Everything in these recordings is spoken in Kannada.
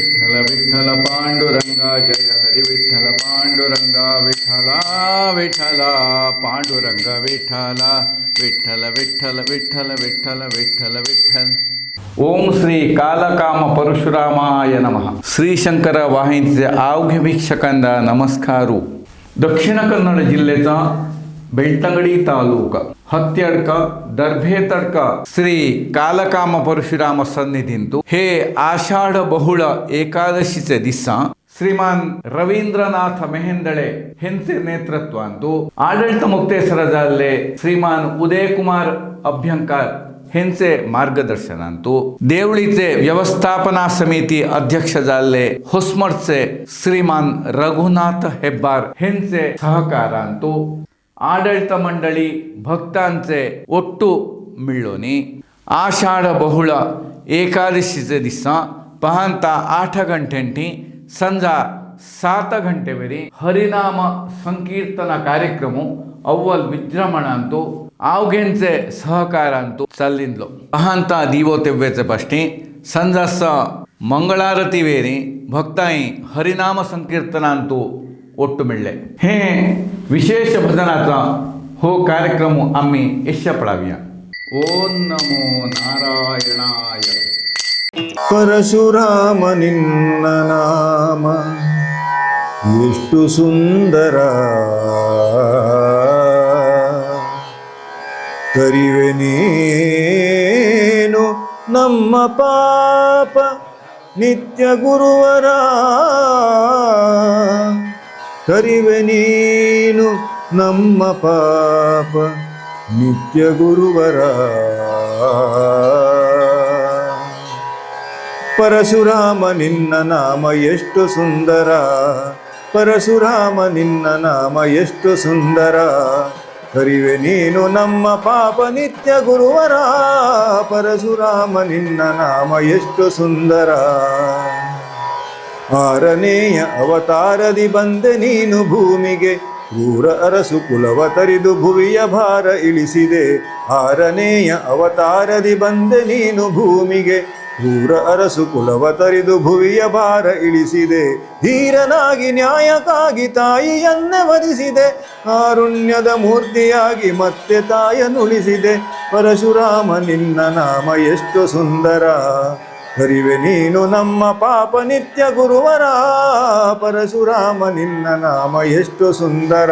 विठ्ठल विठ्ठल पांडुरंगा जय हरी विठ्ठल पांडुरंगा विठ्ठला विठ्ठला पांडुरंग विठ्ठला विठ्ठल विठ्ठल विठ्ठल विठ्ठल विठ्ठल विठ्ठल। ओम श्री कालकाम परशुरामाय नमः। श्री शंकर वाहिनीचे अवघे भिक्षकांना नमस्कारू। दक्षिण कन्नड जिल्ह्याचा बेलटंगडी तालुका। हत्यडक दर्भेतडक श्री कालकाम परशुराम सन्निधिंतु हे आषाढ बहुळ एकादशीचे दिसा ಶ್ರೀಮಾನ್ ರವೀಂದ್ರನಾಥ ಮೆಹೆಂದಳೆ ಹೆನ್ಸೆ ನೇತೃತ್ವ ಅಂತೂ ಆಡಳಿತ ಮುಕ್ತೇಶ್ವರ ಜಿಲ್ಲೆ ಶ್ರೀಮಾನ್ ಉದಯ ಕುಮಾರ್ ಅಭ್ಯಂಕರ್ ಹೆನ್ಸೆ ಮಾರ್ಗದರ್ಶನ ಅಂತೂ ದೇವಳಿತೆ ವ್ಯವಸ್ಥಾಪನಾ ಸಮಿತಿ ಅಧ್ಯಕ್ಷ ಜಾಲ್ಲೆ ಹೊಸ್ಮರ್ಸೆ ಶ್ರೀಮಾನ್ ರಘುನಾಥ್ ಹೆಬ್ಬಾರ್ ಹೆನ್ಸೆ ಸಹಕಾರ ಅಂತೂ ಆಡಳಿತ ಮಂಡಳಿ ಭಕ್ತಾಂತೆ ಒಟ್ಟು ಮಿಳ್ಳೋನಿ. ಆಷಾಢ ಬಹುಳ ಏಕಾದಶಿ ದಿವಸ ಪಹಾಂತ ಆಠ ಗಂಟೆಂಟಿ ಸಂಜಾ ಸಾತ ಗಂಟೆ ಬರಿ ಹರಿನಾಮ ಸಂಕೀರ್ತನ ಕಾರ್ಯಕ್ರಮ ಅವ್ವಲ್ ವಿಜೃಂಭಣ ಅಂತು ಆವ್ಗೆಂಚೆ ಸಹಕಾರ ಅಂತು ಚಲ್ಲಿಂದ್ಲು ಪಹಾಂತ ದೀವೋತೆವ್ವೆಚೆ ಪಷ್ಟಿ ಸಂಜಾಸ ಮಂಗಳಾರತಿ ವೇರಿ ಭಕ್ತಾಯಿ ಹರಿನಾಮ ಸಂಕೀರ್ತನ ಅಂತೂ ಒಟ್ಟು ಮಿಳ್ಳೆ ಹೇ, ವಿಶೇಷ ಭಜನಾಥ ಹೋ ಕಾರ್ಯಕ್ರಮ ಅಮ್ಮಿ ಯಶ ಪಡಾವಿಯ ಓಂ ನಮೋ ನಾರಾಯಣಾಯ. ಪರಶುರಾಮ ನಿನ್ನ ನಾಮ, ಎಷ್ಟು ಸುಂದರ. ಕರಿವೆನೇನು ನಮ್ಮ ಪಾಪ, ನಿತ್ಯ ಗುರುವರಾ. ಕರಿವೆ ನೀನು ನಮ್ಮ ಪಾಪ, ನಿತ್ಯ ಗುರುವರ. ಪರಶುರಾಮ ನಿನ್ನ ನಾಮ ಎಷ್ಟು ಸುಂದರ, ಪರಶುರಾಮ ನಿನ್ನ ನಾಮ ಎಷ್ಟು ಸುಂದರ. ಕರಿವೆ ನೀನು ನಮ್ಮ ಪಾಪ, ನಿತ್ಯ ಗುರುವರ, ಪರಶುರಾಮ ನಿನ್ನ ನಾಮ ಎಷ್ಟು ಸುಂದರ. ಆರನೆಯ ಅವತಾರದಿ ಬಂದೆ ನೀನು ಭೂಮಿಗೆ. ಕ್ರೂರ ಅರಸು ಕುಲವ ತರಿದು ಭುವಿಯ ಭಾರ ಇಳಿಸಿದೆ. ಆರನೆಯ ಅವತಾರದಿ ಬಂದೆ ನೀನು ಭೂಮಿಗೆ. ಕ್ರೂರ ಅರಸು ಕುಲವ ತರಿದು ಭುವಿಯ ಭಾರ ಇಳಿಸಿದೆ. ಧೀರನಾಗಿ ನ್ಯಾಯಕ್ಕಾಗಿ ತಾಯಿಯನ್ನೇ ವಧಿಸಿದೆ. ಕಾರುಣ್ಯದ ಮೂರ್ತಿಯಾಗಿ ಮತ್ತೆ ತಾಯನುಳಿಸಿದೆ ಪರಶುರಾಮ ನಿನ್ನ ನಾಮ ಎಷ್ಟು ಸುಂದರ. ಕರಿವೆ ನೀನು ನಮ್ಮ ಪಾಪ ನಿತ್ಯ ಗುರುವರ. ಪರಶುರಾಮ, ನಿನ್ನ ನಾಮ ಎಷ್ಟು ಸುಂದರ.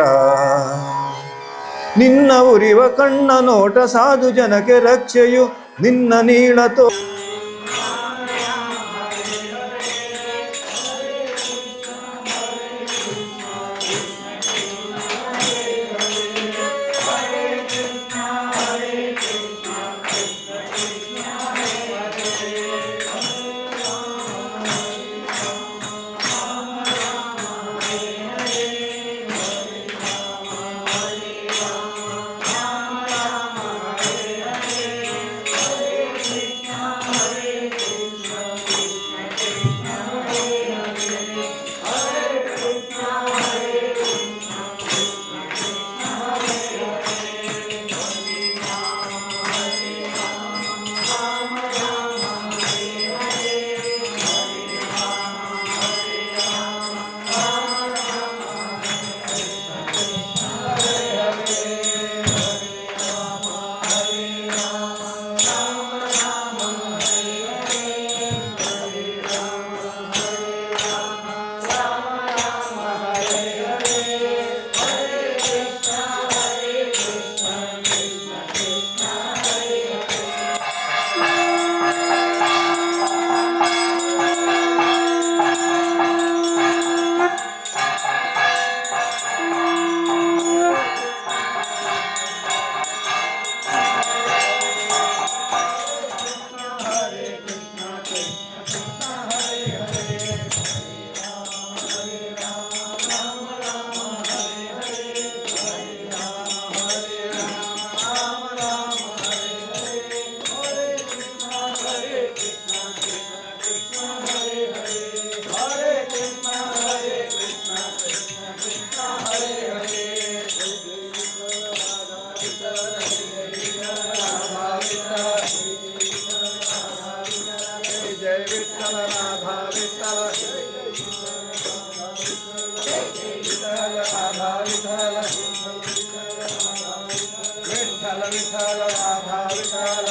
ನಿನ್ನ ಉರಿವ ಕಣ್ಣ ನೋಟ ಸಾಧು ಜನಕ್ಕೆ ರಕ್ಷೆಯು. ನಿನ್ನ ನೀಳತೋ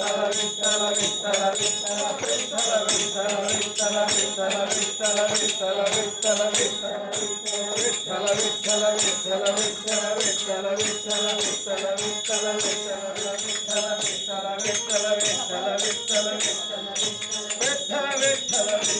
విఠల విఠల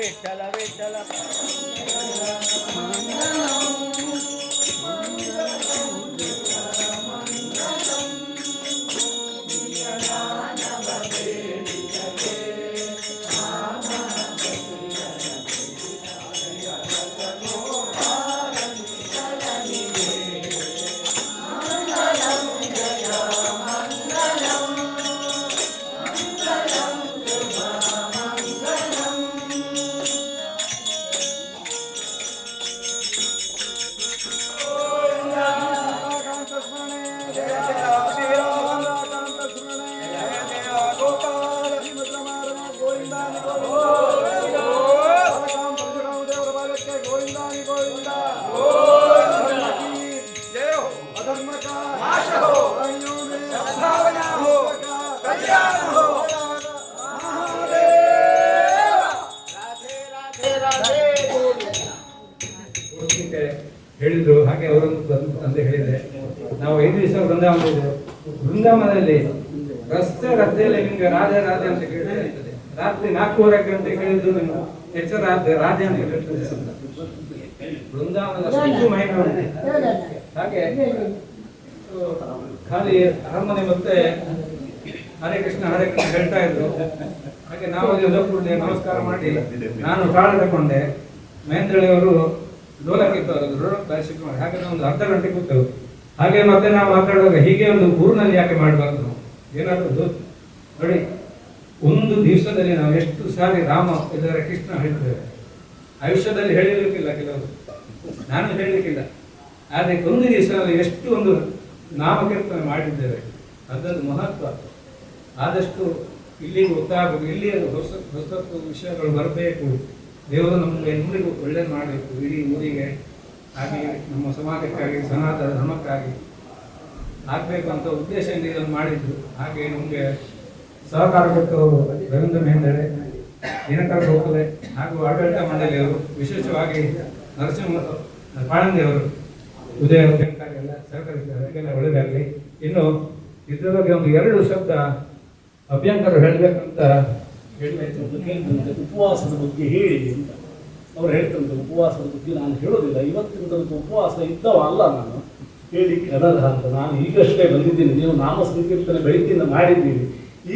విఠల విఠల మంగళం మంగళం ಬೃಂದಾವನದಲ್ಲಿ ರಸ್ತೆ ರಸ್ತೆಯಲ್ಲಿ ನಿಮ್ಗೆ ರಾಧೆ ರಾಧೆ ಅಂತ ಕೇಳಿದ್ರೆ ರಾತ್ರಿ ನಾಲ್ಕೂವರೆ ಗಂಟೆ ಕೇಳಿದ್ರು ನೀವು ಹೆಚ್ಚರ ರಾಧೆ ರಾಧೆ ಅಂತ ಬೃಂದಾವನದ. ಹಾಗೆ ಖಾಲಿ ಅರಮನೆ ಮತ್ತೆ ಹರೇ ಕೃಷ್ಣ ಹರೇ ಕೃಷ್ಣ ಹೇಳ್ತಾ ಇದ್ರು. ಹಾಗೆ ನಾವು ಕೂಡಲೇ ನಮಸ್ಕಾರ ಮಾಡಿ ನಾನು ತಾಳ ತಗೊಂಡೆ ಮಹೇಂದ್ರಳಿಯವರು ಡೋಲಕ್ಕೆ ಮಾಡಿ. ಹಾಗೆ ಒಂದು ಅರ್ಧ ಗಂಟೆ ಕೂತೇವೆ. ಹಾಗೆ ಮತ್ತೆ ನಾವು ಮಾತಾಡುವಾಗ ಹೀಗೆ ಒಂದು ಊರಿನಲ್ಲಿ ಯಾಕೆ ಮಾಡಬಾರ್ದು? ನಾವು ಏನಾದ್ರು ನೋಡಿ, ಒಂದು ದಿವಸದಲ್ಲಿ ನಾವು ಎಷ್ಟು ಸಾರಿ ರಾಮ ಇದರ ಕೃಷ್ಣ ಹೇಳ್ತೇವೆ ಆಯುಷ್ಯದಲ್ಲಿ ಹೇಳಿರ್ಲಿಕ್ಕಿಲ್ಲ ಕೆಲವರು. ನಾನು ಹೇಳಲಿಕ್ಕಿಲ್ಲ ಆದರೆ ಒಂದು ದಿವಸದಲ್ಲಿ ಎಷ್ಟು ಒಂದು ನಾಮಕೀರ್ತನೆ ಮಾಡಿದ್ದೇವೆ ಅದರದ್ದು ಮಹತ್ವ. ಆದಷ್ಟು ಇಲ್ಲಿಗೆ ಗೊತ್ತಾಗಬೇಕು, ಇಲ್ಲಿ ಹೊಸ ಹೊಸ ವಿಷಯಗಳು ಬರಬೇಕು. ದೇವರು ನಮಗೆ ಎಲ್ಲರಿಗೂ ಒಳ್ಳೇದು ಮಾಡಬೇಕು, ಇಡೀ ಊರಿಗೆ. ಹಾಗೆ ನಮ್ಮ ಸಮಾಜಕ್ಕಾಗಿ, ಸನಾತನ ಧರ್ಮಕ್ಕಾಗಿ ಆಗಬೇಕು ಅಂತ ಉದ್ದೇಶದಿಂದ ಇದನ್ನು ಮಾಡಿದ್ರು. ಹಾಗೆ ನಮಗೆ ಸಹಕಾರ ಕೊಟ್ಟವರು ರವೀಂದ್ರ ಮೇಂದಳೆ ದಿನಕರ ಗೋಖಲೆ ಹಾಗೂ ಆಡಳಿತ ಮಂಡಳಿಯವರು, ವಿಶೇಷವಾಗಿ ನರಸಿಂಹ ಪಾಳಂದಿಯವರು ಉದಯ ಎಲ್ಲ ಸಹಕರಿಸಿದ್ದಾರೆ. ಎಲ್ಲ ಇನ್ನು ಇದ್ರ ಬಗ್ಗೆ ಒಂದು ಎರಡು ಶಬ್ದ ಅಭ್ಯಂಕರು ಹೇಳಬೇಕಂತ ಹೇಳಬೇಕು ಉಪವಾಸದ ಬಗ್ಗೆ ಹೇಳಿ ಅಂತ. ಅವ್ರು ಹೇಳ್ತಂತೆ ಉಪವಾಸದ ಬಗ್ಗೆ ನಾನು ಹೇಳೋದಿಲ್ಲ. ಇವತ್ತಿನ ತನಕ ಉಪವಾಸ ಇದ್ದವ ಅಲ್ಲ ನಾನು. ಹೇಳಿ ಕನರ್ಹ ಅಂತ ನಾನು ಈಗಷ್ಟೇ ಬಂದಿದ್ದೀನಿ. ನೀವು ನಾಮ ಸಂಕೀರ್ತನೆ ಬೆಳಗ್ಗಿಂದ ಮಾಡಿದ್ದೀನಿ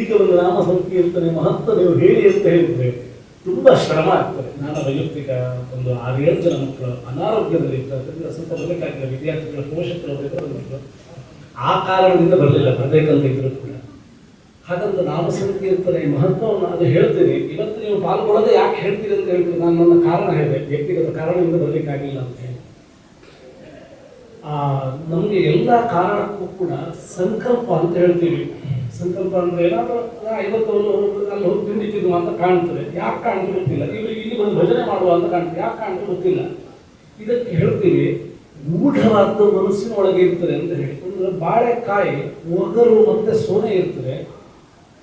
ಈಗ ಒಂದು ನಾಮ ಸಂಕೀರ್ತನೆ ಮಹತ್ವ ನೀವು ಹೇಳಿ ಅಂತ ಹೇಳಿದ್ರೆ ತುಂಬ ಶ್ರಮ ಆಗ್ತದೆ. ನಾನು ವೈಯಕ್ತಿಕ ಒಂದು ಆರೇಳು ಜನ ಮಕ್ಕಳು, ಅನಾರೋಗ್ಯದಲ್ಲಿ ಇರ್ತಾರೆ ಸ್ವಲ್ಪ ಬರಬೇಕಾಗಿಲ್ಲ ವಿದ್ಯಾರ್ಥಿಗಳ, ಪೋಷಕರು ಆ ಕಾರಣದಿಂದ ಬರಲಿಲ್ಲ. ಬರಬೇಕಂತ ಇದ್ರು ಕೂಡ. ಹಾಗಂತ ನಾಮ ಸಂಕೀರ್ತನೆ ಮಹತ್ವವನ್ನು ಅದು ಹೇಳ್ತೀನಿ. ಇವತ್ತು ನೀವು ಪಾಲ್ಗೊಳ್ಳೋದು ಯಾಕೆ ಹೇಳ್ತೀರಿ ಅಂತ ಹೇಳ್ತೀನಿ. ನಾನು ನನ್ನ ಕಾರಣ ಹೇಳಿದೆ. ವ್ಯಕ್ತಿಗತ ಕಾರಣದಿಂದ ಬರಲಿಕ್ಕಾಗಿಲ್ಲ ಅಂತ ಹೇಳಿ. ಆ, ನಮಗೆ ಎಲ್ಲ ಕಾರಣಕ್ಕೂ ಕೂಡ ಸಂಕಲ್ಪ ಅಂತ ಹೇಳ್ತೀವಿ. ಸಂಕಲ್ಪ ಅಂದ್ರೆ ಏನಾದರೂ ಐವತ್ತು ಅಲ್ಲಿ ಹೋಗಿ ತಿಂಡಿ ತಿನ್ನುವ ಅಂತ ಕಾಣ್ತದೆ. ಯಾಕೆ ಕಾಣ್ತು ಗೊತ್ತಿಲ್ಲ. ಇವ್ರಿಗೆ ಇಲ್ಲಿ ಬಂದು ಭಜನೆ ಮಾಡುವ ಅಂತ ಕಾಣ್ತದೆ. ಯಾಕೆ ಕಾಣ್ತು ಗೊತ್ತಿಲ್ಲ. ಇದಕ್ಕೆ ಹೇಳ್ತೀವಿ ಗೂಢವಾದ ಮನಸ್ಸಿನ ಒಳಗೆ ಇರ್ತದೆ ಅಂತ ಹೇಳಿ. ಅಂದ್ರೆ ಬಾಳೆಕಾಯಿ ಒಗರು ಮತ್ತೆ ಸೋನೆ ಇರ್ತದೆ.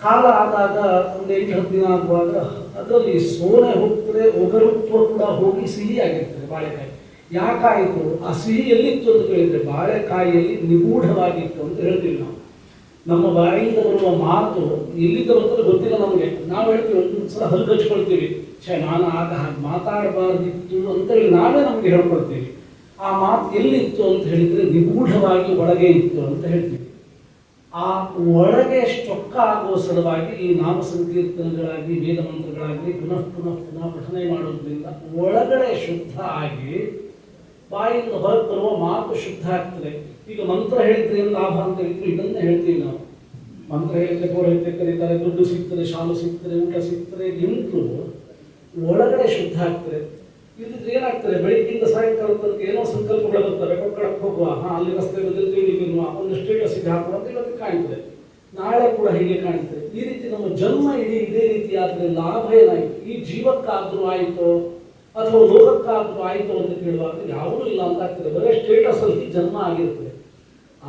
ಕಾಲ ಆದಾಗ ಒಂದು ಎಂಟು ಹತ್ತು ದಿನ ಆಗುವಾಗ ಅದರಲ್ಲಿ ಸೋನೆ ಹೋಗ್ತದೆ ಒಗರುತ್ವ ಕೂಡ ಹೋಗಿ ಸಿಹಿ ಆಗಿರ್ತದೆ ಬಾಳೆಕಾಯಿ. ಯಾಕಾಯಿತು? ಆ ಸಿಹಿ ಎಲ್ಲಿತ್ತು ಅಂತ ಕೇಳಿದ್ರೆ ಬಾಳೆಕಾಯಿಯಲ್ಲಿ ನಿಗೂಢವಾಗಿತ್ತು ಅಂತ ಹೇಳ್ತೀವಿ ನಾವು. ನಮ್ಮ ಬಾಯಿಯಿಂದ ಬರುವ ಮಾತು ಎಲ್ಲಿಂದ ಬರ್ತದೆ ಗೊತ್ತಿಲ್ಲ ನಮಗೆ. ನಾವು ಹೇಳ್ತೀವಿ ಒಂದು ಸಲ ಹಲ್ಲು ಹಚ್ಕೊಳ್ತೀವಿ. ಛೇ, ನಾನು ಆಗ ಹಾಗೆ ಮಾತಾಡಬಾರ್ದಿತ್ತು ಅಂತ ಹೇಳಿ ನಾವೇ ನಮಗೆ ಹೇಳ್ಕೊಳ್ತೀವಿ. ಆ ಮಾತು ಎಲ್ಲಿತ್ತು ಅಂತ ಹೇಳಿದ್ರೆ ನಿಗೂಢವಾಗಿ ಒಳಗೆ ಇತ್ತು ಅಂತ ಹೇಳ್ತೀವಿ. ಆ ಒಳಗೆ ಚೊಕ್ಕ ಆಗುವ ಸಲುವಾಗಿ ಈ ನಾಮ ಸಂಕೀರ್ತನಗಳಾಗಿ ವೇದ ಮಂತ್ರಗಳಾಗಿ ಪುನಃ ಪುನಃ ಪುನಃ ಪಠನೆ ಮಾಡೋದ್ರಿಂದ ಒಳಗಡೆ ಶುದ್ಧ ಆಗಿ ಬಾಯಿಂದ ಹೊರಗೆ ಬರುವ ಮಾತು ಶುದ್ಧ ಆಗ್ತದೆ. ಈಗ ಮಂತ್ರ ಹೇಳಿದ್ರೆ ಏನು ಲಾಭ ಅಂತ ಹೇಳಿದ್ರು ಇದನ್ನೇ ಹೇಳ್ತೀವಿ ನಾವು. ಮಂತ್ರ ಹೇಳಿದ್ರೆ ಪೌರೋಹಿತ್ಯ ಕರೀತಾರೆ ದುಡ್ಡು ಸಿಗ್ತದೆ, ಶಾಲು ಸಿಗ್ತದೆ, ಊಟ ಸಿಗ್ತದೆ ನಿಂತು ಒಳಗಡೆ ಶುದ್ಧ ಆಗ್ತದೆ. ಇಲ್ಲದಿದ್ರೆ ಏನಾಗ್ತದೆ? ಬೆಳಿಗ್ಗೆಯಿಂದ ಸಾಯಂಕಾಲ ತನಕ ಏನೋ ಸಂಕಲ್ಪಗಳು ಬರ್ತವೆ. ಕೊಕ್ಕಡಕ್ಕೆ ಹೋಗುವ, ಹಾ ಅಲ್ಲಿ ರಸ್ತೆ ಬದಲು ತಿಂಡಿ ಒಂದು ಸ್ಟೇಟಸ್ಗೆ ಹಾಕುವ ಅಂತ ಇವತ್ತು ಕಾಣ್ತದೆ. ನಾಳೆ ಕೂಡ ಹೀಗೆ ಕಾಣ್ತದೆ. ಈ ರೀತಿ ನಮ್ಮ ಜನ್ಮ ಇಡೀ ಇದೇ ರೀತಿ ಆದ್ರೆ ಲಾಭ ಏನಾಯ್ತು ಈ ಜೀವಕ್ಕಾದ್ರೂ ಆಯ್ತು, ಅಥವಾ ಲೋಕಕ್ಕಾದ್ರೂ ಆಯಿತು ಅಂತ ಕೇಳುವಾಗ ಯಾವುದೂ ಇಲ್ಲ ಅಂತ ಆಗ್ತದೆ. ಬರೀ ಸ್ಟೇಟಸ್ ಅಲ್ಲಿ ಜನ್ಮ ಆಗಿರ್ತದೆ.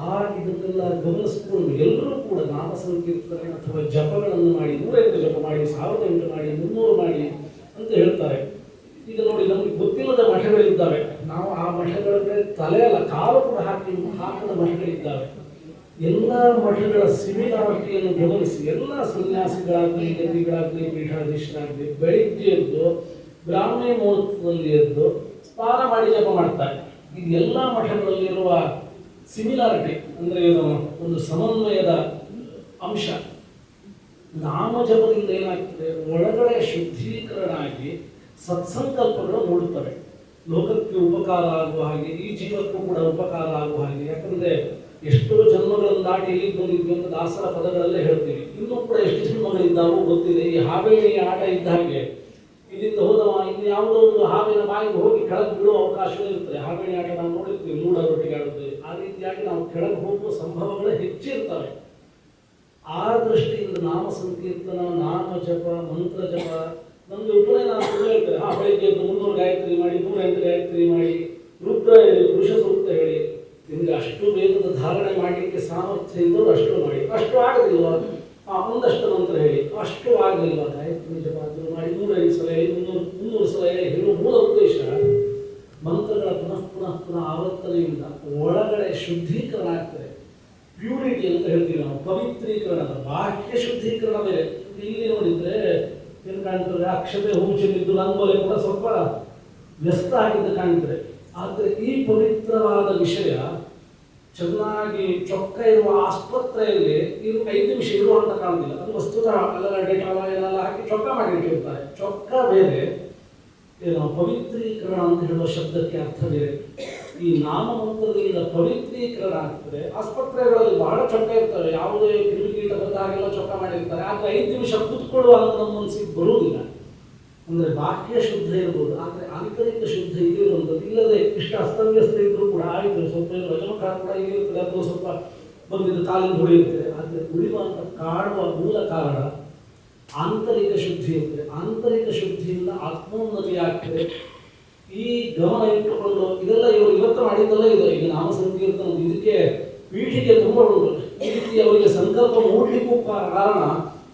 ಆ ಇದನ್ನೆಲ್ಲ ಗಮನಿಸಿಕೊಂಡು ಎಲ್ಲರೂ ಕೂಡ ನಾಮ ಸಂಕೀರ್ತನೆ ಅಥವಾ ಜಪಗಳನ್ನು ಮಾಡಿ, ನೂರೆಂಟು ಜಪ ಮಾಡಿ, ಸಾವಿರದ ಎಂಟು ಮಾಡಿ, ಮುನ್ನೂರು ಮಾಡಿ ಅಂತ ಹೇಳ್ತಾರೆ. ಈಗ ನೋಡಿ, ನಮಗೆ ಗೊತ್ತಿಲ್ಲದ ಮಠಗಳಿದ್ದಾವೆ ನಾವು ಆ ಮಠಗಳಿಗೆ ತಲೆ ಅಲ್ಲ, ಕಾಲು ಕೂಡ ಹಾಕಿ ಹಾಕದ ಮಠಗಳಿದ್ದಾವೆ. ಎಲ್ಲ ಮಠಗಳ ಸಿಮಿಲಾರಿಟಿಯನ್ನು ಗಮನಿಸಿ. ಎಲ್ಲ ಸನ್ಯಾಸಿಗಳಾಗಲಿ ಗದಿಗಳಾಗಲಿ ಪೀಠಾಧೀಶರಾಗಲಿ, ಬೆಳಿಗ್ಗೆ ಎದ್ದು ಬ್ರಾಹ್ಮಿ ಮುಹೂರ್ತದಲ್ಲಿ ಎದ್ದು ಸ್ನಾನ ಮಾಡಿ ಜಪ ಮಾಡ್ತಾರೆ. ಈ ಎಲ್ಲ ಮಠಗಳಲ್ಲಿರುವ ಸಿಮಿಲಾರಿಟಿ ಅಂದರೆ ಏನು? ಒಂದು ಸಮನ್ವಯದ ಅಂಶ. ನಾಮಜಪದಿಂದ ಏನಾಗ್ತದೆ? ಒಳಗಡೆ ಶುದ್ಧೀಕರಣ ಸತ್ಸಂಕಲ್ಪಗಳು ಮೂಡುತ್ತವೆ. ಲೋಕಕ್ಕೆ ಉಪಕಾರ ಆಗುವ ಹಾಗೆ, ಈ ಜೀವಕ್ಕೂ ಕೂಡ ಉಪಕಾರ ಆಗುವ ಹಾಗೆ. ಯಾಕಂದ್ರೆ ಎಷ್ಟೋ ಜನ್ಮಗಳನ್ನು ದಾಟಿ ಇಲ್ಲಿ ಬಂದಿದ್ವಿ ಅಂತ ದಾಸರ ಪದಗಳಲ್ಲೇ ಹೇಳ್ತೀವಿ ಇನ್ನೂ ಕೂಡ ಎಷ್ಟು ಜನ್ಮಗಳಿದ್ದಾವೋ ಗೊತ್ತಿದೆ ಈ ಹಾವೇಣಿಯ ಆಟ ಇದ್ದ ಹಾಗೆ. ಇಲ್ಲಿಂದ ಹೋದವ ಇನ್ನು ಯಾವುದೋ ಒಂದು ಹಾವಿನ ಬಾಯಿಗೆ ಹೋಗಿ ಕೆಳಗೆ ಬೀಳುವ ಅವಕಾಶವೇ ಇರುತ್ತೆ ಹಾವೇಣಿ ಆಟ ನಾವು ನೋಡಿರ್ತೀವಿ ಮೂಡರೊಟ್ಟಿಗೆ ಆಡುತ್ತೆ ಆ ರೀತಿಯಾಗಿ ನಾವು ಕೆಳಗೆ ಹೋಗುವ ಸಂಭವಗಳೇ ಹೆಚ್ಚಿರ್ತವೆ ಆ ದೃಷ್ಟಿಯಿಂದ ನಾಮ ಸಂಕೀರ್ತನ, ನಾಮ ಜಪ, ಮಂತ್ರ ಜಪ ನಮ್ಗೆ ಉಪನಯನ ಹೇಳ್ತಾರೆ. ಹಾ ಬೆಳಿಗ್ಗೆ ಎದ್ದು ಮುನ್ನೂರು ಗಾಯತ್ರಿ ಮಾಡಿ ನೂರ ಎಂಟು ಗಾಯತ್ರಿ ಮಾಡಿ, ರುದ್ರ ಪುರುಷ ಸೂಕ್ತ ಹೇಳಿ, ನಿಮ್ಗೆ ಅಷ್ಟು ವೇಗದ ಧಾರಣೆ ಮಾಡಲಿಕ್ಕೆ ಸಾಮರ್ಥ್ಯ ಇದ್ದವರು ಅಷ್ಟು ಮಾಡಿ. ಅಷ್ಟು ಆ ಒಂದಷ್ಟು ಮಂತ್ರ ಹೇಳಿ. ಅಷ್ಟು ಆಗಲಿಲ್ಲ ಗಾಯತ್ರಿ ಜಪಾದ್ರು ಮಾಡಿ, ನೂರೈದು ಸಲ ಮುನ್ನೂರು ಮುನ್ನೂರು ಸಲ ಹೇಳಿ ಹೇಳುವ ಮೂಲ ಉದ್ದೇಶ, ಮಂತ್ರಗಳ ಪುನಃ ಪುನಃ ಪುನಃ ಆವರ್ತನೆಯಿಂದ ಒಳಗಡೆ ಶುದ್ಧೀಕರಣ ಆಗ್ತದೆ. ಪ್ಯೂರಿಟಿ ಅಂತ ಹೇಳ್ತೀವಿ ನಾವು, ಪವಿತ್ರೀಕರಣ ಬಾಹ್ಯ ಶುದ್ಧೀಕರಣ ಬೇರೆ ಇಲ್ಲಿ ನೋಡಿದ್ರೆ ಏನು ಕಾಣ್ತದೆ? ಅಕ್ಷತೆ ಚೆಲ್ಲಿದ್ದು ರಂಗೋಲಿ ಕೂಡ ಸ್ವಲ್ಪ ವ್ಯಸ್ತ ಆಗಿದ್ದು ಕಾಣ್ತದೆ. ಆದರೆ ಈ ಪವಿತ್ರವಾದ ವಿಷಯ ಚೆನ್ನಾಗಿ ಚೊಕ್ಕ ಇರುವ ಆಸ್ಪತ್ರೆಯಲ್ಲಿ ಇದು ಐದು ನಿಮಿಷ ಇರುವಂತ ಕಾಣ್ತಿಲ್ಲ. ಅದು ವಸ್ತುತಃ ಎಲ್ಲ ಡೇಟಾ ಏನೆಲ್ಲ ಹಾಕಿ ಚೊಕ್ಕ ಮಾಡಿಟ್ಟಿರ್ತಾರೆ ಚೊಕ್ಕ ಬೇರೆ. ಏನು ಪವಿತ್ರೀಕರಣ ಅಂತ ಹೇಳುವ ಶಬ್ದಕ್ಕೆ ಅರ್ಥ ಬೇರೆ. ಈ ನಾಮಮಂತ್ರದಿಂದ ಪವಿತ್ರೀಕರಣ ಆಗ್ತದೆ ಆಸ್ಪತ್ರೆಗಳಲ್ಲಿ ಬಹಳ ಚೊಕ್ಕ ಇರ್ತವೆ. ಯಾವುದೇ ಕಿರುಕೀಟ ಬಂದ ಹಾಗೆಲ್ಲ ಚೊಕ್ಕ ಮಾಡಿರ್ತಾರೆ. ಆದ್ರೆ ಐದು ನಿಮಿಷ ಕೂತ್ಕೊಳ್ಳುವ ಅಂತ ನಮ್ಮ ಮನಸ್ಸಿಗೆ ಬರುವುದಿಲ್ಲ. ಅಂದ್ರೆ ಬಾಹ್ಯ ಶುದ್ಧ ಇರ್ಬೋದು. ಆದ್ರೆ ಆಂತರಿಕ ಶುದ್ಧ ಇರುವಂಥದ್ದು ಇಲ್ಲದೆ ಇಷ್ಟ ಅಸ್ತವ್ಯಸ್ತ ಇದ್ರೂ ಕೂಡ ಆಯಿತು ಸ್ವಲ್ಪ ರಜಮಕಾರ ಕೂಡ ಇರ್ತದೆ. ಅಥವಾ ಸ್ವಲ್ಪ ಬಂದಿದ್ದು ಕಾಲಿನ ಹುಳಿ ಇರ್ತದೆ ಉಳಿವ ಅಂತ ಕಾಡುವ ಮೂಲ ಕಾರಣ ಆಂತರಿಕ ಶುದ್ಧಿ ಇರ್ತದೆ. ಆಂತರಿಕ ಶುದ್ಧಿಯಿಂದ ಆತ್ಮೋನ್ನತಿ ಆಗ್ತದೆ. ಈ ಗಮನ ಇಟ್ಟುಕೊಂಡು ಇದೆಲ್ಲ ಇವರು ಇವತ್ತು ಮಾಡಿದ್ದಲ್ಲ ಇದು. ಈಗ ನಾಮ ಸಂಕೀರ್ತನ ಇದಕ್ಕೆ ಪೀಠಿಗೆ ತುಂಬ ಉಂಟು. ಈ ರೀತಿ ಅವರಿಗೆ ಸಂಕಲ್ಪ ಮೂಡಲಿಕ್ಕೂ ಕಾರಣ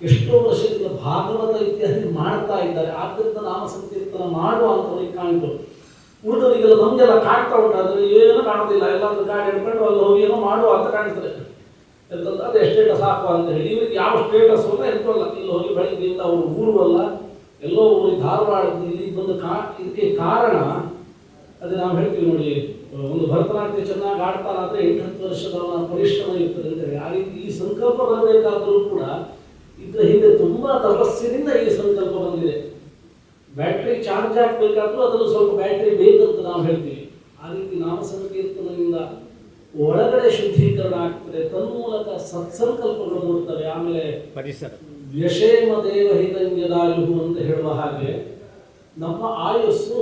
ಎಷ್ಟೋ ವರ್ಷದಿಂದ ಭಾಗವತ ಇತ್ಯಾದಿ ಮಾಡ್ತಾ ಇದ್ದಾರೆ. ಆದ್ದರಿಂದ ನಾಮ ಸಂಕೀರ್ತನ ಮಾಡುವ ಅಂತವರಿಗೆ ಕಾಣ್ತು ಉಳಿದವರಿಗೆಲ್ಲ ನಮಗೆಲ್ಲ ಕಾಣ್ತಾ ಉಂಟಾದ್ರೆ ಏನು ಕಾಣೋದಿಲ್ಲ. ಎಲ್ಲಾದ್ರೂ ಗಾಡಿ ಹಿಡ್ಕೊಂಡು ಅಲ್ಲಿ ಹೋಗಿ ಏನೋ ಮಾಡುವ ಅಂತ ಕಾಣ್ತಾರೆ. ಎಂತಂದ್ರೆ ಅದೇ ಸ್ಟೇಟಸ್ ಹಾಕುವ ಅಂತ ಹೇಳಿ. ಇವರಿಗೆ ಯಾವ ಸ್ಟೇಟಸ್ ಅಂತ ಎಂತಲ್ಲ. ಇಲ್ಲಿ ಹೋಗಿ ಬೆಳಗ್ಗೆಯಿಂದ ಅವರು ಊರು ಅಲ್ಲ ಎಲ್ಲೋ ಧಾರವಾಡದಿಂದ ಒಂದು ಕಾ, ಇದಕ್ಕೆ ಕಾರಣ, ಅದೇ ನಾವು ಹೇಳ್ತೀವಿ ನೋಡಿ, ಒಂದು ಭರತನಾಟ್ಯ ಚೆನ್ನಾಗಿ ಆಡ್ತಾನಾದ್ರೆ ಎಂಟು ಹತ್ತು ವರ್ಷದ ಪರಿಶ್ರಮ ಇರ್ತದೆ ಆ ರೀತಿ ಈ ಸಂಕಲ್ಪ ಬರಬೇಕಾದರೂ ಕೂಡ ಇದರ ಹಿಂದೆ ತುಂಬ ತಪಸ್ಸಿನಿಂದ ಈ ಸಂಕಲ್ಪ ಬಂದಿದೆ. ಬ್ಯಾಟ್ರಿ ಚಾರ್ಜ್ ಹಾಕ್ಬೇಕಾದ್ರೂ ಅದನ್ನು ಸ್ವಲ್ಪ ಬ್ಯಾಟ್ರಿ ಬೇಕಂತ ನಾವು ಹೇಳ್ತೀವಿ. ಆ ರೀತಿ ನಾಮ ಸಂಕೀರ್ತನದಿಂದ ಒಳಗಡೆ ಶುದ್ಧೀಕರಣ ಆಗ್ತದೆ. ತನ್ಮೂಲಕ ಸತ್ಸಂಕಲ್ಪಗಳು ಮೂಡ್ತವೆ ಆಮೇಲೆ ಪರಿಸರ. ಯಶೇಮ ದೇವ ಹಿತಂಜದಾಯುಹು ಅಂತ ಹೇಳುವ ಹಾಗೆ ನಮ್ಮ ಆಯುಸ್ಸು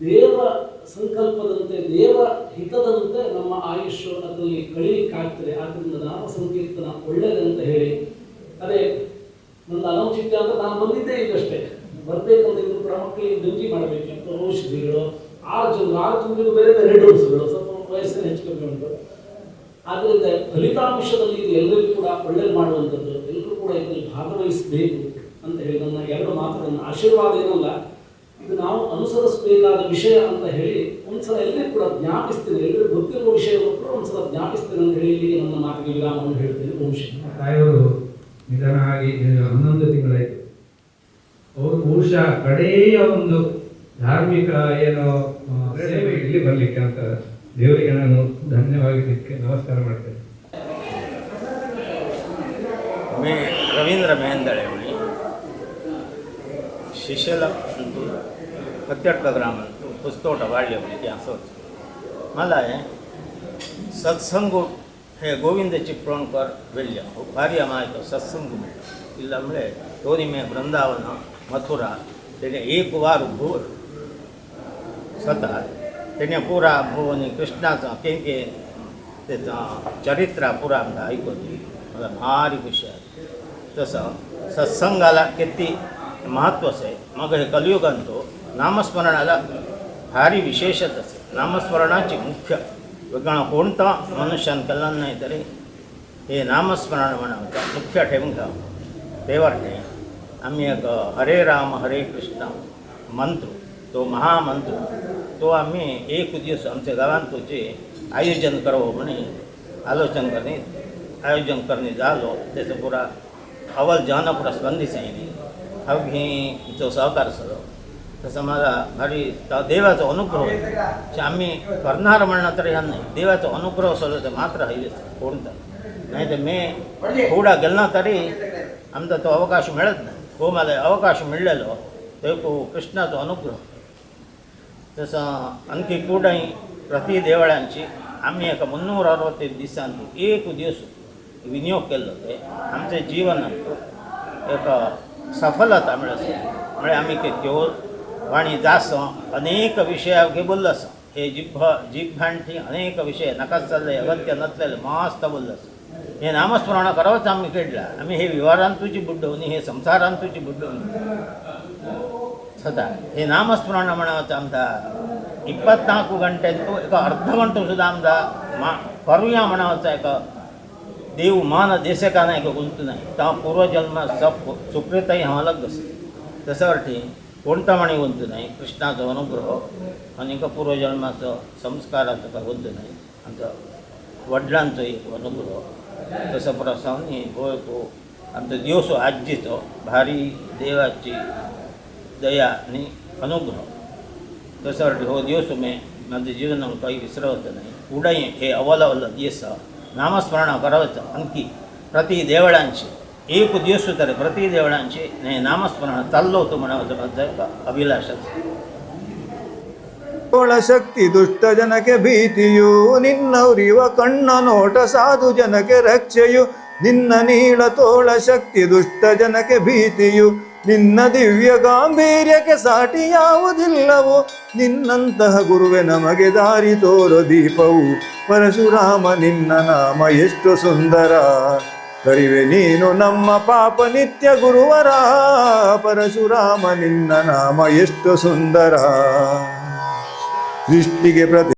ದೇವ ಸಂಕಲ್ಪದಂತೆ, ದೇವ ಹಿತದಂತೆ ನಮ್ಮ ಆಯುಷ್ಯ ಅದರಲ್ಲಿ ಕಳೀಲಿಕ್ಕಾಗ್ತದೆ. ಆದ್ದರಿಂದ ನಾಮ ಸಂಕೀರ್ತನ ಒಳ್ಳೆಯದಂತ ಹೇಳಿ. ಅದೇ ನನ್ನ ಅನೌಚಿತ್ಯ ಅಂತ ನಾನು ಬಂದಿದ್ದೇ ಈಗಷ್ಟೇ ಬರ್ಬೇಕಂತ ಇದ್ರು ಪ್ರಮುಖ ಮಕ್ಕಳಿಗೆ ಗಂಜಿ ಮಾಡಬೇಕಿತ್ತು ಔಷಧಿಗಳು ಆರು ಜನ ಆರು ತಿಂಗಳು ಬೇರೆ ಬೇರೆ ಡೋಸ್ಗಳು, ಸ್ವಲ್ಪ ವಯಸ್ಸನ್ನು ಹೆಚ್ಚು ಕಮ್ಮಿ ಉಂಟು. ಆದ್ದರಿಂದ ಫಲಿತಾಂಶದಲ್ಲಿ ಇದು ಎಲ್ಲರಿಗೂ ಕೂಡ ಒಳ್ಳೇದು ಮಾಡುವಂಥದ್ದು. ಎಲ್ಲರೂ ಕೂಡ ಇದರಲ್ಲಿ ಭಾಗವಹಿಸಬೇಕು ಅಂತ ಹೇಳಿ ನನ್ನ ಎರಡು ಮಾತುಗಳನ್ನು ಆಶೀರ್ವಾದ ಏನಲ್ಲ ಇದು ನಾವು ಅನುಸರಿಸಬೇಕಾದ ವಿಷಯ ಅಂತ ಹೇಳಿ ಒಂದ್ಸಲ ಎಲ್ಲರೂ ಕೂಡ ಜ್ಞಾಪಿಸ್ತೇನೆ. ಎಲ್ಲರೂ ಗೊತ್ತಿರುವ ವಿಷಯವನ್ನು ಕೂಡ ಒಂದ್ಸಲ ಜ್ಞಾಪಿಸ್ತೇನೆ ಅಂತ ಹೇಳಿ ನನ್ನ ಮಾತಿಗೆ ವಿರಾಮವನ್ನು ಹೇಳ್ತೇನೆ. ವಂಶ ತಾಯಿಯವರು ನಿಧನ ಆಗಿ ಹನ್ನೊಂದು ತಿಂಗಳಾಯಿತು. ಅವರು ಬಹುಶಃ ಕಡೆಯ ಒಂದು ಧಾರ್ಮಿಕ ಏನು ಸೇವೆ ಇಲ್ಲಿ ಬರಲಿಕ್ಕೆ ಅಂತ ದೇವರಿಗೆ ನಾನು ಧನ್ಯವಾಗಿ ನಮಸ್ಕಾರ ಮಾಡ್ತೇನೆ. मैं रवींद्र मेहंदे शिशल कत्यट्रम पुस्तोट बाल्य सोच माला सत्संग गोविंद चिप्रोणकर वेल्य भार्य मायक सत्संग इलामे तोरीमे बृंदावन मथुरा तेने एक बार भूर सदा तेने पूरा भूवनी कृष्णा के चरित्र पूरा आईकोती मला भारी खुशी आहे तसं सत्संगाला किती ಮಹತ್ವ आहे मग हे कलयुग आणतो नामस्मरणाला भारी विशेषच ಅसे नामस्मरणाची मुख्य वेगळं कोणता मनुष्यान कल्याण नाही तरी हे नामस्मरण म्हणावं मुख्य ठेवून घ्या देवाने आम्ही एक हरे राम हरे कृष्ण मंत्र तो महामंत्र तो आम्ही एक दिवस आमच्या गावांतूचे आयोजन करावं म्हणे आलोचन करणे आयोजन करणे झालो त्याचं पुरा अवल जाणं पुरा स्पंदी सांगितली अवघी जो सहकार सगळं तसं मला भारी तो अनुग्रह की आम्ही करणार म्हणणं तर ह्या नाही देवाचा अनुग्रह असलो तर मात्र हयच कोणता नाही तर मी थोडा गेलो तरी आमचा तो अवकाश मिळत नाही हो मला अवकाश मिळलेलो तो कृष्णाचो अनुग्रह। तसं आणखी पुढंही प्रति देवळांची आम्ही एका मुन्नूर अरवत्तेच दिसांत एक दिवस विनियोग केल्लो ते आमचे जिवनांत एक सफलता मिळत म्हणजे आम्ही ते त्यो वाणी जास अनेक विशयागे बोल्लस हे जिभ जिभांठी अनेक विषय नकाच चालले अगत्य नसलेले मस्त बोल्लस हे नामस्मरण करावंच आम्ही केडला आम्ही हे विवारांतूची बुड्डवणी हे संसारांतूची बुड्डवणी ಸದಾ ಈ ನಾಮಸ್ಮರಣ ಮಾಡೋದು ಆಮ್ದ ಇಪ್ಪತ್ನಾಲ್ಕು ಗಂಟೆ ಅಂತೂ ಈಗ ಅರ್ಧ ಗಂಟೆ ಸುಧಾ ಆಮ್ದ मा करूया म्हणावं देव मान देशकाना एक गुंत नाही। त्या पूर्वजन्म सब सुप्रियताई हांव गस तसं कोणता म्हणे गुंत नाही कृष्णाचो अनुग्रह। आणि पूर्वजन्माचो संस्काराचो का गुंत नाही आमचा वडिलांचो एक अनुग्रह। तसं प्रसंगी तो आमचो दिवसो आजीचो भारी देवाची दया आणि अनुग्रह। तसं हो दिवस मी माझं जीवन काही विसरवत नाही। पुढे हे अवलवल दिवस ನಾಮಸ್ಮರಣ ಪರ್ವತ ಅಂಕಿ, ಪ್ರತಿ ದೇವಳಾಂಚಿ ಏಕು ದಿವಸುತ್ತಾರೆ ಪ್ರತಿ ದೇವಳಾಂಚಿ ನೇ ನಾಮಸ್ಮರಣ ತಲ್ಲೋತು ಮನವತ ಅಭಿಲಾಷ. ಶಕ್ತಿ ದುಷ್ಟ ಜನಕ್ಕೆ ಭೀತಿಯು ನಿನ್ನವರಿವ ಕಣ್ಣ ನೋಟ ಸಾಧು ಜನಕ್ಕೆ ರಕ್ಷೆಯು, ನಿನ್ನ ನೀಳ ತೋಳ ಶಕ್ತಿ ದುಷ್ಟ ಜನಕ್ಕೆ ಭೀತಿಯು ನಿನ್ನ ದಿವ್ಯ ಗಾಂಭೀರ್ಯಕ್ಕೆ ಸಾಟಿ ಯಾವುದಿಲ್ಲವೋ ನಿನ್ನಂತಹ ಗುರುವೆ ನಮಗೆ ದಾರಿ ತೋರೋ ದೀಪವು. ಪರಶುರಾಮ, ನಿನ್ನ ನಾಮ ಎಷ್ಟು ಸುಂದರ. ಕರಿವೆ, ನೀನು ನಮ್ಮ ಪಾಪ ನಿತ್ಯ ಗುರುವರ. ಪರಶುರಾಮ, ನಿನ್ನ ನಾಮ ಎಷ್ಟು ಸುಂದರ. ಸೃಷ್ಟಿಗೆ ಪ್ರತಿ